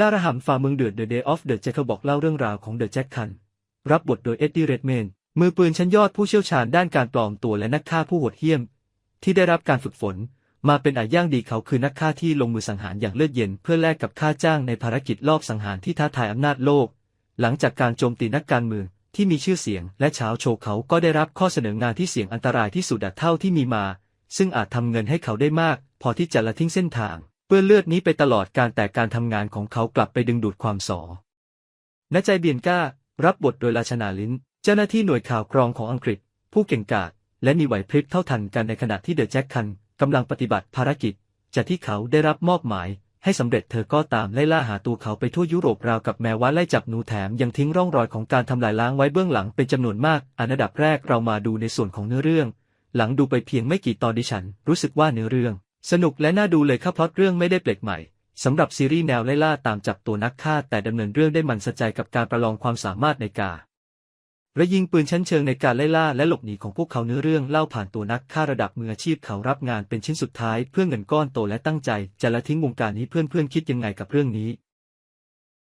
ล่าระหำฝ่าเมืองเดือด The Day of the Jackal บอกเล่าเรื่องราวของ The Jack คัน รับบทโดยเอ็ดดี้เรดเมน มือปืนชั้นยอดผู้เชี่ยวชาญด้านการปลอมตัวและนักฆ่าผู้โหดเหี้ยม ที่ได้รับการฝึกฝน มาเป็นอาย่างดีเขาคือนักฆ่าที่ลงมือสังหารอย่างเลือดเย็น เพื่อแลกกับค่าจ้างในภารกิจลอบสังหารที่ท้าทายอำนาจโลก หลังจากการโจมตีนักการเมืองที่มีชื่อเสียง และเช้าโชว์เขาก็ได้รับข้อเสนองานที่เสี่ยงอันตรายที่สุดเท่าที่มีมา ซึ่งอาจทำเงินให้เขาได้มาก พอที่จะละทิ้งเส้นทาง เปื้อนเลือดนี้ไปตลอดการแต่การทำงานของเขากลับไปดึงดูดความสอณใจเบียนก้า รับบทโดยราชนาลินเจ้าหน้าที่หน่วยข่าวกรองของอังกฤษ ผู้เก่งกาจและมีไหวพริบเท่าทันกันในขณะที่เดอะแจ็คคันกำลังปฏิบัติภารกิจ จากที่เขาได้รับมอบหมาย ให้สำเร็จเธอก็ตามไล่ล่าหาตัวเขาไปทั่วยุโรปราวกับแมวว่าไล่จับหนูแถมยังทิ้งร่องรอยของการทำลายล้างไว้เบื้องหลังเป็นจำนวนมากอันดับแรกเรามาดูในส่วนของเนื้อเรื่อง หลังดูไปเพียงไม่กี่ตอนดิฉัน รู้สึกว่าเนื้อเรื่อง สนุกและน่าดูเลยครับพล็อตเรื่องไม่ได้เปลกใหม่สำหรับซีรีส์แนวไล่ล่าตามจับตัวนักฆ่าแต่ดำเนินเรื่องได้มันสะใจกับการประลองความสามารถในการระยิงปืนชั้นเชิงในการไล่ล่าและหลบหนีของพวกเขาเนื้อเรื่องเล่าผ่านตัวนักฆ่าระดับมืออาชีพเขารับงานเป็นชิ้นสุดท้ายเพื่อเงินก้อนโตและตั้งใจ จะละทิ้งวงการนี้เพื่อนๆคิดยังไงกับเรื่องนี้